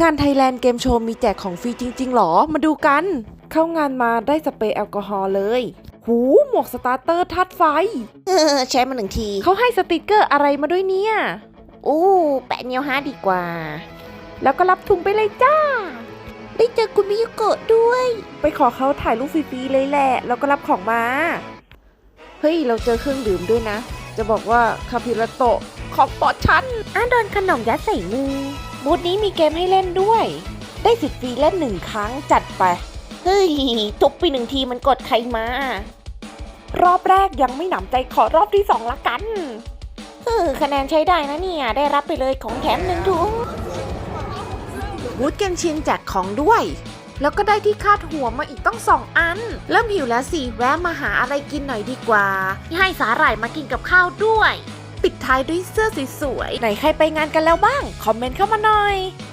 งานไทยแลนด์เกมโชว์มีแจกของฟรีจริง ๆ หรอ มาดูกัน เข้างานมาได้สเปรย์แอลกอฮอล์เลย หูหมวกสตาร์เตอร์ทัดไฟ เออ ใช้มาหนึ่งที เขาให้สติกเกอร์อะไรมาด้วยเนี่ย อู้แปะเนียวฮาดีกว่า แล้วก็รับถุงไปเลยจ้า ได้เจอคุณมิยุโกะด้วย ไปขอเขาถ่ายรูปฟรีๆเลยแหละ แล้วก็รับของมา เฮ้ย เราเจอเครื่องดื่มด้วยนะ จะบอกว่าคาพิระโตะของปอดฉันอ้าโดนขนมยัดใส่มือ บูธนี้มีเกมให้เล่นด้วย ได้สิทธิ์ฟรีเล่นหนึ่งครั้งจัดไป เฮ้ยทุบไปหนึ่งทีมันกดใครมา รอบแรกยังไม่หนำใจขอรอบที่สองละกันเออคะแนนใช้ได้นะเนี่ย ได้รับไปเลยของแถมหนึ่งถุงบูธเกมชินแจกของด้วย แล้วก็ได้ที่คาดหัวมาอีกต้องสองอัน เริ่มหิวแล้วสิ แวะมาหาอะไรกินหน่อยดีกว่า ให้สาหร่ายมากินกับข้าวด้วย ปิดท้ายด้วยเสื้อสวยๆไหนใครไปงานกันแล้วบ้าง คอมเมนต์เข้ามาหน่อย